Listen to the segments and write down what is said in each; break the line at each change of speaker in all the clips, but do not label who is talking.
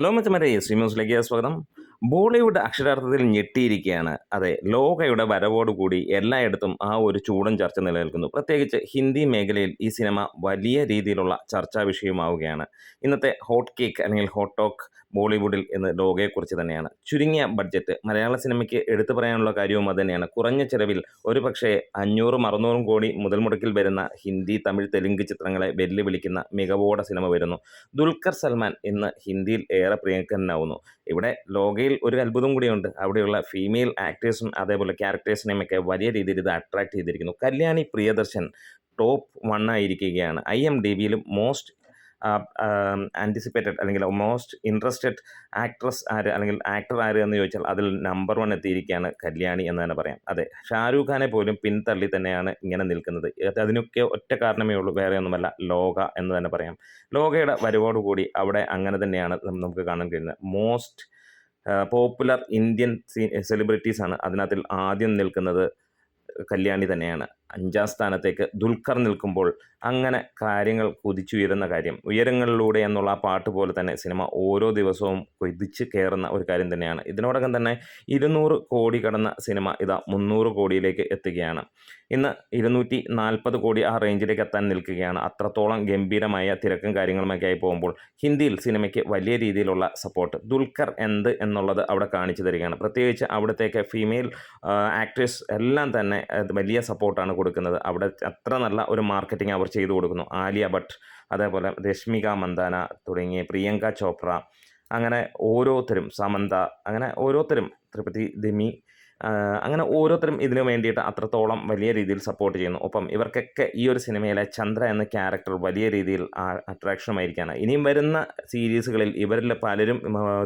Hello మరి శ్రీమోస్ శ్రీమూస్లకి స్వాగతం. ബോളിവുഡ് അക്ഷരാർത്ഥത്തിൽ ഞെട്ടിയിരിക്കുകയാണ്. അതെ ലോകയുടെ വരവോടുകൂടി എല്ലായിടത്തും ആ ഒരു ചൂടൻ ചർച്ച നിലനിൽക്കുന്നു. പ്രത്യേകിച്ച് ഹിന്ദി മേഖലയിൽ ഈ സിനിമ വലിയ രീതിയിലുള്ള ചർച്ചാ വിഷയമാവുകയാണ് ഇന്നത്തെ ഹോട്ട് കേക്ക് അല്ലെങ്കിൽ ഹോട്ട് ടോക്ക് ബോളിവുഡിൽ എന്ന് ലോകയെക്കുറിച്ച് തന്നെയാണ്. ചുരുങ്ങിയ ബഡ്ജറ്റ് മലയാള സിനിമയ്ക്ക് എടുത്തു പറയാനുള്ള കാര്യവും അത് തന്നെയാണ്. കുറഞ്ഞ ചിലവിൽ ഒരു പക്ഷേ അഞ്ഞൂറും അറുന്നൂറും കോടി മുതൽ മുടക്കിൽ വരുന്ന ഹിന്ദി തമിഴ് തെലുങ്ക് ചിത്രങ്ങളെ വെല്ലുവിളിക്കുന്ന മികവോടെ സിനിമ വരുന്നു. ദുൽഖർ സൽമാൻ ഇന്ന് ഹിന്ദിയിൽ ഏറെ പ്രിയങ്കരനാവുന്നു. ഇവിടെ ലോകയിൽ ഒരു അത്ഭുതം കൂടിയുണ്ട്. അവിടെയുള്ള ഫീമെയിൽ ആക്ടേഴ്സും അതേപോലെ ക്യാരക്ടേഴ്സിനെയും ഒക്കെ വലിയ രീതിയിൽ ഇത് അട്രാക്ട് ചെയ്തിരിക്കുന്നു. കല്യാണി പ്രിയദർശൻ ടോപ്പ് വൺ ആയിരിക്കുകയാണ്. ഐ എം ഡി ബിയിലും മോസ്റ്റ് ആന്റിസിപ്പേറ്റഡ് അല്ലെങ്കിൽ മോസ്റ്റ് ഇൻട്രസ്റ്റഡ് ആക്ട്രസ് ആര് അല്ലെങ്കിൽ ആക്ടർ ആര് എന്ന് ചോദിച്ചാൽ അതിൽ നമ്പർ വൺ എത്തിയിരിക്കുകയാണ് കല്യാണി എന്ന് തന്നെ പറയാം. അതെ ഷാരൂഖ് ഖാനെ പോലും പിന്തള്ളി തന്നെയാണ് ഇങ്ങനെ നിൽക്കുന്നത്. അതിനൊക്കെ ഒറ്റ കാരണമേ ഉള്ളൂ വേറെ ഒന്നുമല്ല ലോക എന്ന് തന്നെ പറയാം. ലോകയുടെ വരവോടുകൂടി അവിടെ അങ്ങനെ തന്നെയാണ് നമുക്ക് കാണാൻ കഴിയുന്നത്. മോസ്റ്റ് പോപ്പുലർ ഇന്ത്യൻ സെലിബ്രിറ്റീസാണ് അതിനകത്തിൽ ആദ്യം നിൽക്കുന്നത് കല്യാണി തന്നെയാണ്. അഞ്ചാം സ്ഥാനത്തേക്ക് ദുൽഖർ നിൽക്കുമ്പോൾ അങ്ങനെ കാര്യങ്ങൾ കുതിച്ചുയരുന്ന കാര്യം. ഉയരങ്ങളിലൂടെ എന്നുള്ള ആ പാട്ട് പോലെ തന്നെ സിനിമ ഓരോ ദിവസവും കുതിച്ച് കയറുന്ന ഒരു കാര്യം തന്നെയാണ്. ഇതിനോടകം തന്നെ ഇരുന്നൂറ് കോടി കടന്ന സിനിമ ഇതാ മുന്നൂറ് കോടിയിലേക്ക് എത്തുകയാണ്. ഇന്ന് ഇരുന്നൂറ്റി നാൽപ്പത് കോടി ആ റേഞ്ചിലേക്ക് എത്താൻ നിൽക്കുകയാണ്. അത്രത്തോളം ഗംഭീരമായ തിരക്കും കാര്യങ്ങളുമൊക്കെ ആയി പോകുമ്പോൾ ഹിന്ദിയിൽ സിനിമയ്ക്ക് വലിയ രീതിയിലുള്ള സപ്പോർട്ട് ദുൽഖർ എന്ത് എന്നുള്ളത് അവിടെ കാണിച്ചു തരികയാണ്. പ്രത്യേകിച്ച് അവിടത്തേക്ക് ഫീമെയിൽ ആക്ട്രസ് എല്ലാം തന്നെ വലിയ സപ്പോർട്ടാണ് കൊടുക്കുന്നത്. അവിടെ അത്ര നല്ല ഒരു മാർക്കറ്റിംഗ് അവർ ചെയ്തു കൊടുക്കുന്നു. ആലിയ ഭട്ട് അതേപോലെ രശ്മിക മന്ദാന തുടങ്ങിയ പ്രിയങ്ക ചോപ്ര അങ്ങനെ ഓരോരുത്തരും സമന്ത അങ്ങനെ ഓരോരുത്തരും ത്രിപതി ദിമി അങ്ങനെ ഓരോരുത്തരും ഇതിനു വേണ്ടിയിട്ട് അത്രത്തോളം വലിയ രീതിയിൽ സപ്പോർട്ട് ചെയ്യുന്നു. ഒപ്പം ഇവർക്കൊക്കെ ഈ ഒരു സിനിമയിലെ ചന്ദ്ര എന്ന ക്യാരക്ടർ വലിയ രീതിയിൽ അട്രാക്ഷനുമായിരിക്കുകയാണ് ഇനിയും വരുന്ന സീരീസുകളിൽ ഇവരിൽ പലരും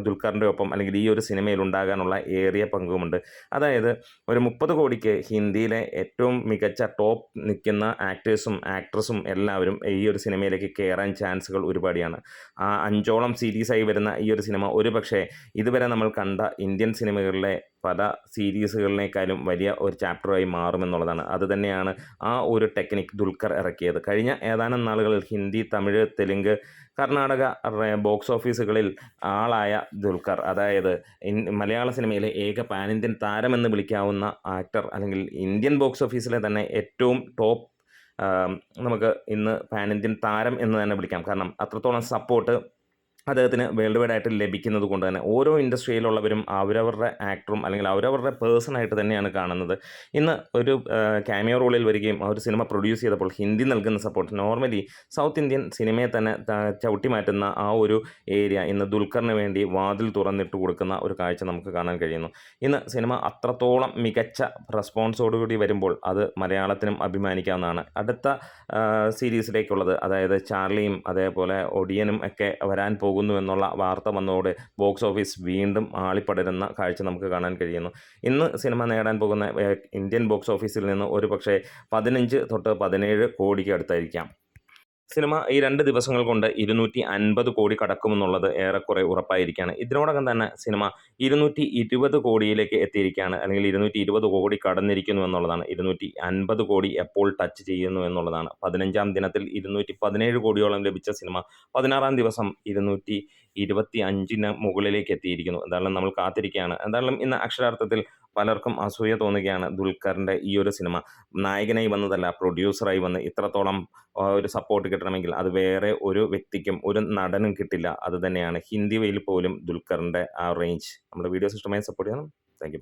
ദുൽഖറിന്റെ ഒപ്പം അല്ലെങ്കിൽ ഈ ഒരു സിനിമയിൽ ഉണ്ടാകാനുള്ള ഏറിയ പങ്കുമുണ്ട്. അതായത് ഒരു മുപ്പത് കോടിക്ക് ഹിന്ദിയിലെ ഏറ്റവും മികച്ച ടോപ്പ് നിൽക്കുന്ന ആക്ടേഴ്സും ആക്ട്രസും എല്ലാവരും ഈ ഒരു സിനിമയിലേക്ക് കയറാൻ ചാൻസുകൾ ഒരുപാടിയാണ്. ആ അഞ്ചോളം സീരീസായി വരുന്ന ഈ ഒരു സിനിമ ഒരു പക്ഷേ ഇതുവരെ നമ്മൾ കണ്ട ഇന്ത്യൻ സിനിമകളിലെ പല സീരീസുകളിനേക്കാളും വലിയ ഒരു ചാപ്റ്ററായി മാറുമെന്നുള്ളതാണ്. അത് തന്നെയാണ് ആ ഒരു ടെക്നിക് ദുൽഖർ ഇറക്കിയത്. കഴിഞ്ഞ ഏതാനും നാളുകളിൽ ഹിന്ദി തമിഴ് തെലുങ്ക് കർണാടക ബോക്സ് ഓഫീസുകളിൽ ആളായ ദുൽഖർ അതായത് മലയാള സിനിമയിലെ ഏക പാൻ ഇന്ത്യൻ താരമെന്ന് വിളിക്കാവുന്ന ആക്ടർ അല്ലെങ്കിൽ ഇന്ത്യൻ ബോക്സ് ഓഫീസിലെ തന്നെ ഏറ്റവും ടോപ്പ് നമുക്ക് ഇന്ന് പാൻ ഇന്ത്യൻ താരം എന്ന് തന്നെ വിളിക്കാം. കാരണം അത്രത്തോളം സപ്പോർട്ട് അദ്ദേഹത്തിന് വേൾഡ് വൈഡ് ആയിട്ട് ലഭിക്കുന്നത് കൊണ്ട് തന്നെ ഓരോ ഇൻഡസ്ട്രിയിലുള്ളവരും അവരവരുടെ ആക്ടറും അല്ലെങ്കിൽ അവരവരുടെ പേഴ്സണായിട്ട് തന്നെയാണ് കാണുന്നത്. ഇന്ന് ഒരു ക്യാമിയോ റോളിൽ വരികയും ഒരു സിനിമ പ്രൊഡ്യൂസ് ചെയ്തപ്പോൾ ഹിന്ദി നൽകുന്ന സപ്പോർട്ട് നോർമലി സൗത്ത് ഇന്ത്യൻ സിനിമയെ തന്നെ ചവിട്ടി മാറ്റുന്ന ആ ഒരു ഏരിയ ഇന്ന് ദുൽഖറിന് വേണ്ടി വാതിൽ തുറന്നിട്ട് കൊടുക്കുന്ന ഒരു കാഴ്ച നമുക്ക് കാണാൻ കഴിയുന്നു. ഇന്ന് സിനിമ അത്രത്തോളം മികച്ച റെസ്പോൺസോടുകൂടി വരുമ്പോൾ അത് മലയാളത്തിനും അഭിമാനിക്കാവുന്നതാണ്. അടുത്ത സീരീസിലേക്കുള്ളത് അതായത് ചാർലിയും അതേപോലെ ഒടിയനും ഒക്കെ വരാൻ പോകും പോകുന്നു എന്നുള്ള വാർത്ത വന്നതോടെ ബോക്സ് ഓഫീസ് വീണ്ടും ആളിപ്പടരുന്ന കാഴ്ച നമുക്ക് കാണാൻ കഴിയുന്നു. ഇന്ന് സിനിമ നേടാൻ പോകുന്ന ഇന്ത്യൻ ബോക്സ് ഓഫീസിൽ നിന്ന് ഒരു പക്ഷേ പതിനഞ്ച് തൊട്ട് പതിനേഴ് കോടിക്ക് അടുത്തായിരിക്കാം. സിനിമ ഈ രണ്ട് ദിവസങ്ങൾ കൊണ്ട് ഇരുന്നൂറ്റി അൻപത് കോടി കടക്കുമെന്നുള്ളത് ഏറെക്കുറെ ഉറപ്പായിരിക്കുകയാണ്. ഇതിനോടകം തന്നെ സിനിമ ഇരുന്നൂറ്റി ഇരുപത് കോടിയിലേക്ക് എത്തിയിരിക്കുകയാണ്. അല്ലെങ്കിൽ ഇരുന്നൂറ്റി ഇരുപത് കോടി കടന്നിരിക്കുന്നു എന്നുള്ളതാണ്. ഇരുന്നൂറ്റി അൻപത് കോടി എപ്പോൾ ടച്ച് ചെയ്യുന്നു എന്നുള്ളതാണ്. പതിനഞ്ചാം ദിനത്തിൽ ഇരുന്നൂറ്റി പതിനേഴ് കോടിയോളം ലഭിച്ച സിനിമ പതിനാറാം ദിവസം ഇരുന്നൂറ്റി ഇരുപത്തി അഞ്ചിന് മുകളിലേക്ക് എത്തിയിരിക്കുന്നു. എന്തായാലും നമ്മൾ കാത്തിരിക്കുകയാണ്. എന്തായാലും ഇന്ന് അക്ഷരാർത്ഥത്തിൽ പലർക്കും അസൂയ തോന്നുകയാണ് ദുൽഖറിന്റെ ഈ ഒരു സിനിമ. നായകനായി വന്നതല്ല പ്രൊഡ്യൂസറായി വന്ന് ഇത്രത്തോളം ഒരു സപ്പോർട്ട് കിട്ടണമെങ്കിൽ അത് വേറെ ഒരു വ്യക്തിക്കും ഒരു നടനും കിട്ടില്ല. അത് തന്നെയാണ് ഹിന്ദി വെയിൽ പോലും ദുൽഖറിന്റെ ആ റേഞ്ച് നമ്മുടെ വീഡിയോസ് ഇഷ്ടമായി സപ്പോർട്ട് ചെയ്യണം. Thank you